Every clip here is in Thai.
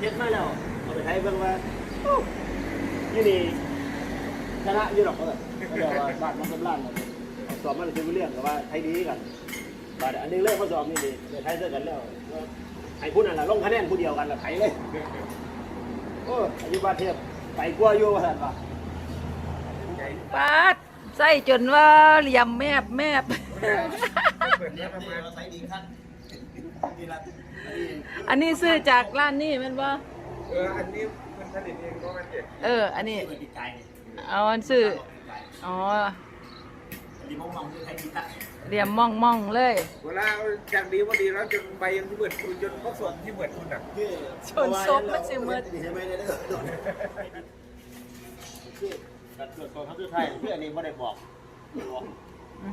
เฮ็ดมาแล้วเอาไปใช้เบิ่งว่าโอ้ยี่นี่ชนะอยู่หรอกเออเขาเรียกว่าบ้านมันกำลังสอบมันเป็นเรื่องกับว่าไทยดีกันบาดอันนึงเลิกข้อสอบนี่ดีไทยเจอกันแล้วไอ้ผู้นั้นล่ะลงคะแนนผู้เดียวกันละไทยเลยโอ้อายุบาเทียบไปกลัวอยู่ว่าซั่นว่าปาดใส่จนว่าเหลี่ยมแมบแมบ เปิดเนี้ยปประมาณมาณใช้ดีขั้นนี่ละ อันนี้ซื้อจากร้านนี้แมันบ่เอออันนี้มันผลิตเองก็มันเจ็บเออ อันนี้เปิดปีกไก่นี่เอาอันซื้อ อ๋ออันนี้มองมองคือใครดีขั้นเหลี่ยมมองมองๆเลย เวลาจากดีว่าดีแล้วจนใบยังที่เบิดคุณจนเขาส่วนที่เบิดคุณอะชนซบมันสิมืด ใช่ไหมเนี่ยคือการตรวจสอบคำสุดท้ายเพื่ออันนี้ไม่ได้บอกบอก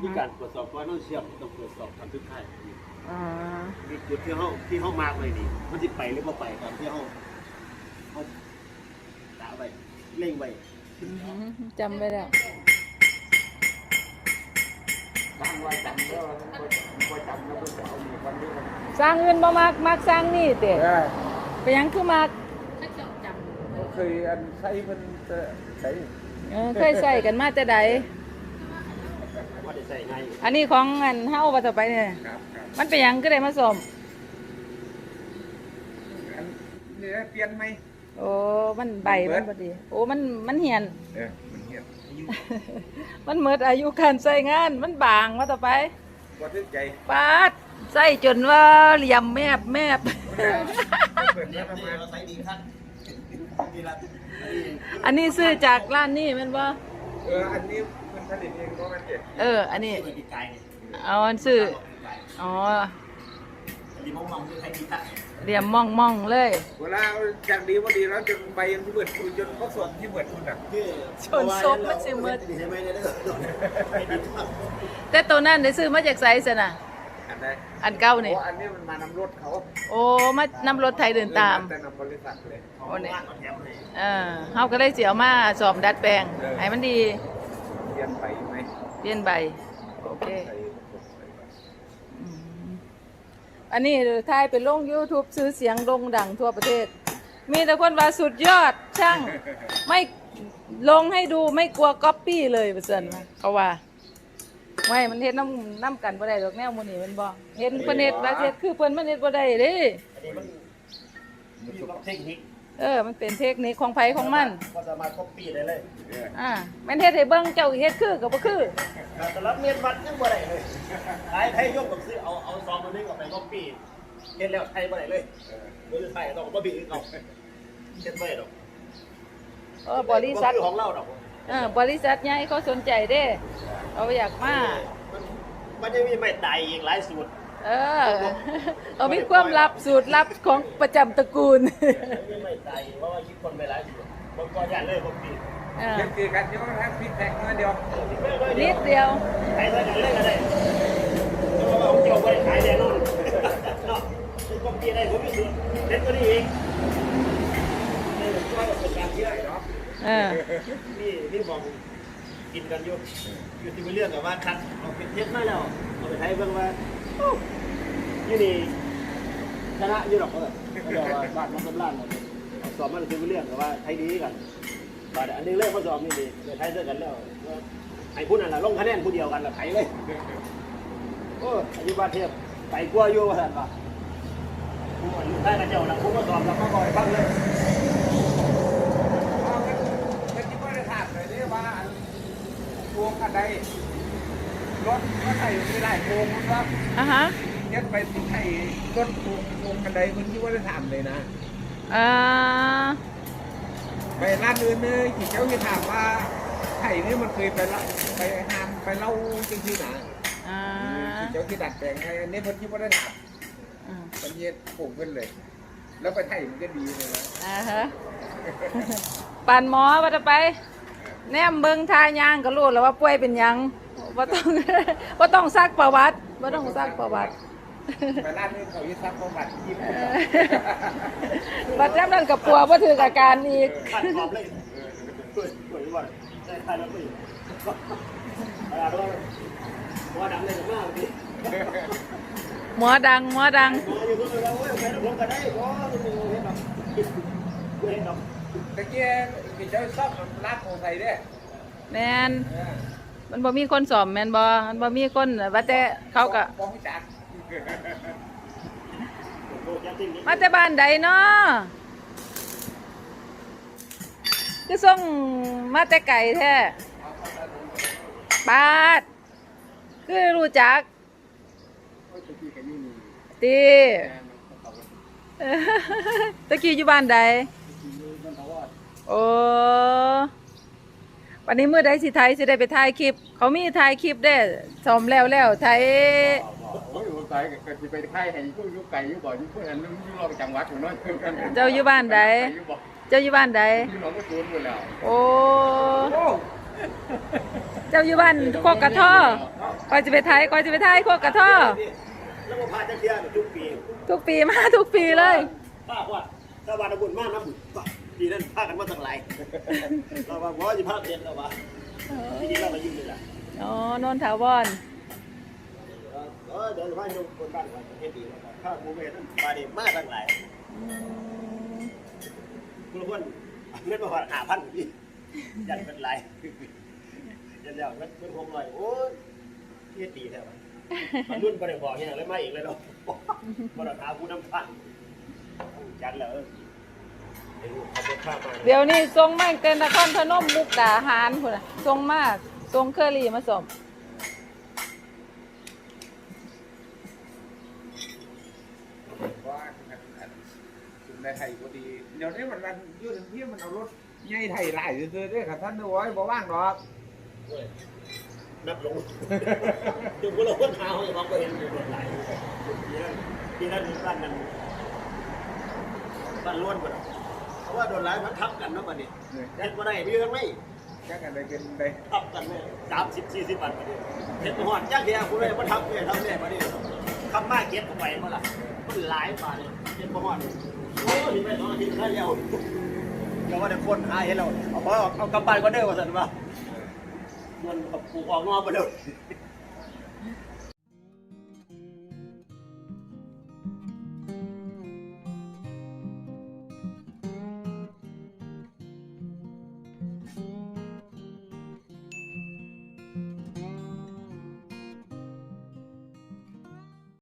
ที่การตรวจสอบว่าต้องเชื่อมต้องตรวจสอบคำสุดท้าย อ๋อมีจุดที่ห้องที่ห้องมาร์กไว้นี่มันจะไปหรือไม่ไปตามที่ห้องเขากะไว้เล่งไว้อืมจำไว้แล้วตั้งไว้จำแล้วมันก็จำแล้วก็จะเอาหมู่วันนี้มันสร้างอื่นบ่มักมักสร้างนี่เด้เออไปหยังคือมักเคยอันใช้มันจะใช้ เออเคยใส่กันมาแต่ใดว่า ได้ใส่ไงอันนี้ของอันเฮาว่าต่อไปเนี่ยครับครับมันเป็นหยังก็ได้มาซ่อมอันนี้เปลี่ยนไหม โอ้มันใบมันบ่ดี โอ้มันมันเหียน เออมันเหี้ยอายุมันหมดอายุการใช้งาน มันบางว่าต่อไปบ่ถึงใจปาดใส่จนว่าเหลี่ยมแมบแมบ เปิดเนี้ยประมาณเราใส่ดีขั้นนี่ละอันนี้ซื้อจากร้านนี้แมันบ่เอออันนี้ มันผลิตเองก็มันเจ็บเออ อันนี้เปิดปีกไก่นี่เอาอันซื้ออ๋ออันนี้มองมองคือใครดีขั้นเหลี่ยมมองมองๆเลย เวลาจากดีว่าดีแล้วจนใบยังที่เบิดคุณจนเขาส่วนที่เบิดคุณอะชนซบมันสิมืด ใช่ไหมเนี่ยแต่ตัวนั้นได้ซื้อมาจากไสซะน่ะ อันใดอันเก่าโอ้นี่อันนี้มันมานำรถเขาโอ้มานำรถไทยเดินตาม แต่นำบริษัทเลยโอ้เนี่ยแถวเลยเออเฮาก็เลยสิเอามาสอบดัดแปลงให้มันดี เรียนไปไหมเปลี่ยนใบ โอเค ใส่อืมอันนี้ถ่ายเป็นลง YouTube ซื้อเสียงโด่งดังทั่วประเทศ มีแต่คนว่าสุดยอดช่าง ไม่ลงให้ดูไม่กลัวก๊อปปี้เลยเปอร์เซ็นต์เขาว่าไม่มันเฮ็ดน้ำน้ำกันบ่ได้ดอกแนวหมูนี่มันบ่เห็นเพิ่นเฮ็ดว่าเฮ็ดคือเพิ่นมันเฮ็ดบ่ได้เด้ อันนี้มันมีเทคนิค เออ มันเป็นเทคนิคของไผของมัน ก็สามารถ copy ได้เลยอ่าแม่นเฮ็ดให้เบิ่งเจ้าเฮ็ดคือก็บ่คือแต่รับเมียนวัดยังบ่ได้เลยขายไทยยกกับซื้อเอาเอาซองมานึงเอาไป copy เฮ็ดแล้วไทยบ่ได้เลยโดยไทยต้องบ่บีเอาเฮ็ดบ่ได้ดอกเออบริษัทบ่คือของเราดอกเออบริษัทใหญ่เขาสนใจเด้เขาอยากมา มันมันจะมีไม่ตายอีกหลายสูตร เออ เอามีความลับสูตรลับของประจำตระกูลมีไม่ตายเพราะว่าคิดคนไปหลายสูตรบางก็ย่าเลย copy เออเรียนคือกันที่ว่าทั้งพิกแท็กน้อยเดียวนิดเดียวขายด้วยกันเลยก็ได้แต่ว่าของเจ้าบ่ได้ขายแน่นอนเนาะคือ copy ได้ผมมีสูตรเด็ดกว่านี้เอีกนี่ผมว่าประสบการณ์เยอะเนาะเออนี่นี่มองกินกันอยู่อยู่ที่มาเรื่องกับว่าคัดเอาเป็นเทปมาแล้วเอาไปใช้เบิ่งว่า ยี่นี่ชนะยู่หรอกเออเขาเรียกว่าบ้านมันกำลังเอาสอบมันคือเรื่องกับว่าไทยดีกันบาดอันนึงเลิกข้อสอบนี่ดีไทยเจอกันแล้วไอ้ผู้นั้นแหละลงคะแนนผู้เดียวกันละไทยเลยโอ้อายุบาเทียบไปกลัวอยู่ว่าซั่นว่าผู้อายุได้กันเจ้าละผู้ก็สอบแล้วก็คอยฟังเลยเอาเงินที่ว่าได้ถามเลยนี่ว่าพวงกันใด รถก็ใส่ไม่ได้โกงมันว่าอะฮะเย็ดไปที่ไทยรถพวงพวงกันใดคนที่ว่าได้ถามเลยนะอ่าไปร้านอื่นเลยที่เจ้าจะถามว่าไทยนี่มันเคยไปละไปห้ามไปเล่าจริงๆนะอ่าที่เจ้าที่ดัดแปลงไทยอันนี้คนที่ว่าได้ถามอืมมันเย็ดปลูกกันเลย แล้วไปไทยมันก็ดีเลยนะอ่าฮะปั่นหมอว่าจะไปแนมเบิ่งทายางก็รู้แล้วว่าป่วยเป็นหยัง ว่าต้องว่าต้องซักประวัติว่าต้องซักประวัติไปร้านนี้เขายึดทรัพย์ประวัติยี่เอสิบอบัดแนมนั่นกับปัวว่าถืออาการอีกขาดความเลยสวยสวยว่าได้ขาดแล้วไม่อะไรว่าว่าดังเลยมากดิหมอดังหมอดังมาอยู่ตรงนี้แล้วเว้ยไปแล้วผมก็ได้เพราะมันมีเห็นแบบไม่เห็นดอกตะเกียบกินเจ้าซ่อมรักของใส่เด้แมน มันบ่มีคนสอบแมนบ่มันบ่มีคนว่าแต่เขาก็บ้องจักมาแต่บ้านใดเนาะคือส่งมาแต่ไก่แท้ปาด คือรู้จักตีตะกี้อยู่บ้านใดโอ้ วันนี้เมื่อใดสิไทยสิได้ไปถ่ายคลิป เขามีถ่ายคลิปได้สมแล้วแล้วไทยโอ้ยหัวใจก็สิไปค่ายให้อยู่อยู่ไกลอยู่บ่อยู่เพิ่นอันนึงอยู่รอบจังหวัดอยู่เนาะเจ้าอยู่บ้านใดอยู่บ่เจ้าอยู่บ้านใดอยู่หนองบัวตูนหมดแล้วโอ้เจ้าอยู่บ้านโคกกระท่อก่อนจะไปไทยก่อนจะไปไทยโคกกระท่อแล้วมาพาจะเที่ยวทุกปีทุกปีมาทุกปีเลยป้าว่า ถ้าวันบุญมากนะบุญปีนั้นพากันมาตั้งหลายเราว่าหมอจะพาเด็ดเราว่าที่นี่เราไปยุ่งเลยล่ะอ๋อนนทาวอนเออเดินมาอยู่คนบ้านว่าประเทศดีถ้ากูไม่เห็นมาเด็มาตั้งหลายคุณคนเงินมาหาพันพี่ยันเป็นไรยันแล้วเงินเป็นหกร้อยโอ้ยเที่ยตีแท้มันรุ่นประเดี๋ยวบอกเนี่ยเลยมาอีกเลยเนาะมาเราท้าผู้นำพัน จันแล้วเดี๋ยวเขาจะข้ามาเดี๋ยวนี้ทรงมาเกินนครพนมมุกดาหารพุ่นน่ะทรงมากทรงเคอรี่มาสมว่าในไทยก็ดีเดี๋ยวนี้มันรันยืดที่มันเอารถใหญ่ไทยหลายซื่อๆเด้อครับท่านโอ้ยบ่ว่างดอกนับลงดูพวกเราคนหาเขาจะมองไปเห็นอยู่หลายที่นั่นที่นั่นบ้านนั้น บ้านล้วนหมดเพราะว่าโดนหลายมันทับกันเนาะบัดนี้เฮ็ดบ่ได้มีเรื่องไหมจักกันได้เป็นได้ทับกันแม่สามสิบสี่สิบบัดบัดนี้เฮ็ดบ่ฮอดจักเดียวคุณเลยมันทับแม่ทับแม่บัดนี้คำมาเก็บเข้าไปบ่ล่ะมันหลายบาทเลยเฮ็ดบ่ฮอดโอ้ยไปสองอาทิตย์ได้แล้วเดี๋ยวว่าแต่คนหาเห็นแล้วเอาเอาเอากลับบ้านก็เด้อว่าซั่นว่ามันกับปลูกออกนอกบ่เด้อ